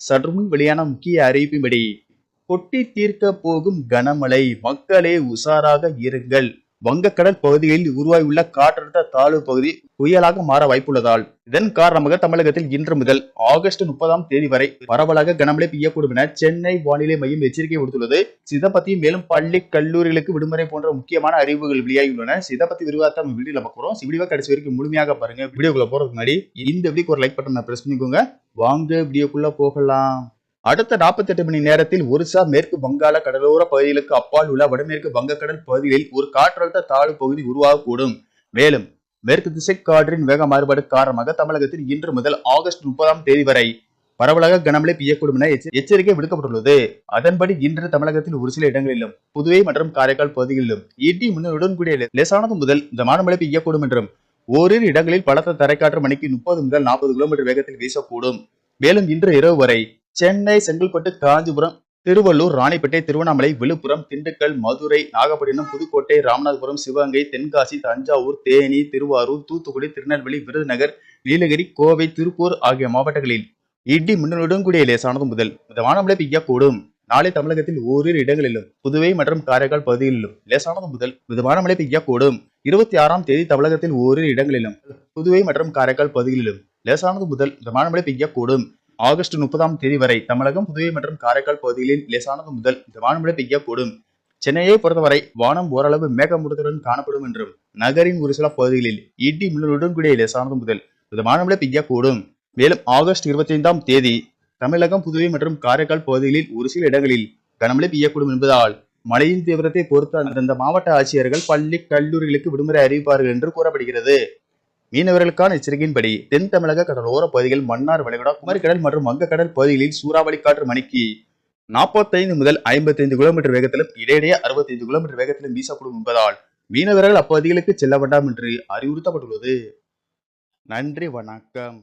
சற்றுமுன் வெளியான முக்கிய அறிவிப்பின்படி கொட்டி தீர்க்க போகும் கனமழை மக்களே உஷாராக இருங்கள். வங்கக்கடல் பகுதிகளில் உருவாகியுள்ள காற்றழுத்த தாழ்வு பகுதி புயலாக மாற வாய்ப்புள்ளதால் இதன் காரணமாக தமிழகத்தில் இன்று முதல் ஆகஸ்ட் முப்பதாம் தேதி வரை பரவலாக கனமழை பெய்யக்கூடும் என சென்னை வானிலை மையம் எச்சரிக்கை விடுத்துள்ளது. சிதப்பத்தி மேலும் பள்ளி கல்லூரிகளுக்கு விடுமுறை போன்ற முக்கியமான அறிவுகள் வெளியாகியுள்ளன. சிதப்பத்தி பத்தி விரிவாக நம்ம வீடியோல பார்க்குறோம் வீடியோ கடைசி வரைக்கும் முழுமையாக பாருங்க. வீடியோக்குள்ள போறதுக்கு முன்னாடி இந்த வீடியோக்கு ஒரு லைக் பட்டன் பிரஸ் பண்ணிக்கோங்க. வாங்க வீடியோக்குள்ள போகலாம். அடுத்த 48 மணி நேரத்தில் ஒரிசா மேற்கு வங்காள கடலோர பகுதிகளுக்கு அப்பால் உள்ள வடமேற்கு வங்கக்கடல் பகுதிகளில் ஒரு காற்றழுத்த தாழ்வு பகுதி உருவாகக்கூடும். மேலும் மேற்கு திசை காற்றின் வேக மாறுபாடு காரணமாக தமிழகத்தில் இன்று முதல் ஆகஸ்ட் முப்பதாம் தேதி வரை பரவலாக கனமழை பெய்யக்கூடும் என எச்ச- எச்சரிக்கை விடுக்கப்பட்டுள்ளது. அதன்படி இன்று தமிழகத்தில் ஒரு சில இடங்களிலும் புதுவை மற்றும் காரைக்கால் பகுதிகளிலும் இடி முன்னுடன் கூடிய லேசானது முதல் இந்த மழை பெய்யக்கூடும் என்றும் ஓரிரு இடங்களில் பலத்த தரைக்காற்று மணிக்கு முப்பது முதல் நாற்பது கிலோமீட்டர் வேகத்தில் வீசக்கூடும். மேலும் இன்று இரவு வரை சென்னை செங்கல்பட்டு காஞ்சிபுரம் திருவள்ளூர் ராணிப்பேட்டை திருவண்ணாமலை விழுப்புரம் திண்டுக்கல் மதுரை நாகப்பட்டினம் புதுக்கோட்டை ராமநாதபுரம் சிவகங்கை தென்காசி தஞ்சாவூர் தேனி திருவாரூர் தூத்துக்குடி திருநெல்வேலி விருதுநகர் நீலகிரி கோவை திருப்பூர் ஆகிய மாவட்டங்களில் இடி மின்னலுடன் கூடிய லேசானது முதல் மிதமான மழை பெய்யக்கூடும். நாளை தமிழகத்தில் ஓரிரு இடங்களிலும் புதுவை மற்றும் காரைக்கால் பகுதிகளிலும் லேசானது முதல் மிதமான மழை பெய்யக்கூடும். இருபத்தி ஆறாம் தேதி தமிழகத்தில் ஓரிரு இடங்களிலும் புதுவை மற்றும் காரைக்கால் பகுதிகளிலும் லேசானது முதல் மிதமான மழை பெய்யக்கூடும். ஆகஸ்ட் முப்பதாம் தேதி வரை தமிழகம் புதுவை மற்றும் காரைக்கால் பகுதிகளில் லேசானது முதல் மிதமான மழை பெய்யக்கூடும். சென்னையை பொறுத்தவரை வானம் ஓரளவு மேகமூட்டத்துடன் காணப்படும் என்றும் நகரின் ஒரு சில பகுதிகளில் இடி மின்னலுடன் கூடிய லேசானது முதல் மிதமான மழை பெய்யக்கூடும். மேலும் ஆகஸ்ட் இருபத்தி ஐந்தாம் தேதி தமிழகம் புதுவை மற்றும் காரைக்கால் பகுதிகளில் ஒரு சில இடங்களில் கனமழை பெய்யக்கூடும் என்பதால் மழையின் தீவிரத்தை பொறுத்து அந்தந்த மாவட்ட ஆட்சியர்கள் பள்ளி கல்லூரிகளுக்கு விடுமுறை அறிவிப்பார்கள் என்று கூறப்படுகிறது. மீனவர்களுக்கான எச்சரிக்கையின்படி தென் தமிழக கடலோர பகுதிகள் மன்னார் வளைகுடா குமரிக்கடல் மற்றும் வங்கக்கடல் பகுதிகளில் சூறாவளி காற்று மணிக்கு நாற்பத்தைந்து முதல் ஐம்பத்தைந்து கிலோமீட்டர் வேகத்திலும் இடையிடையே அறுபத்தைந்து கிலோமீட்டர் வேகத்திலும் வீசக்கூடும் என்பதால் மீனவர்கள் அப்பகுதிகளுக்கு செல்ல வேண்டாம் என்று அறிவுறுத்தப்பட்டுள்ளது. நன்றி வணக்கம்.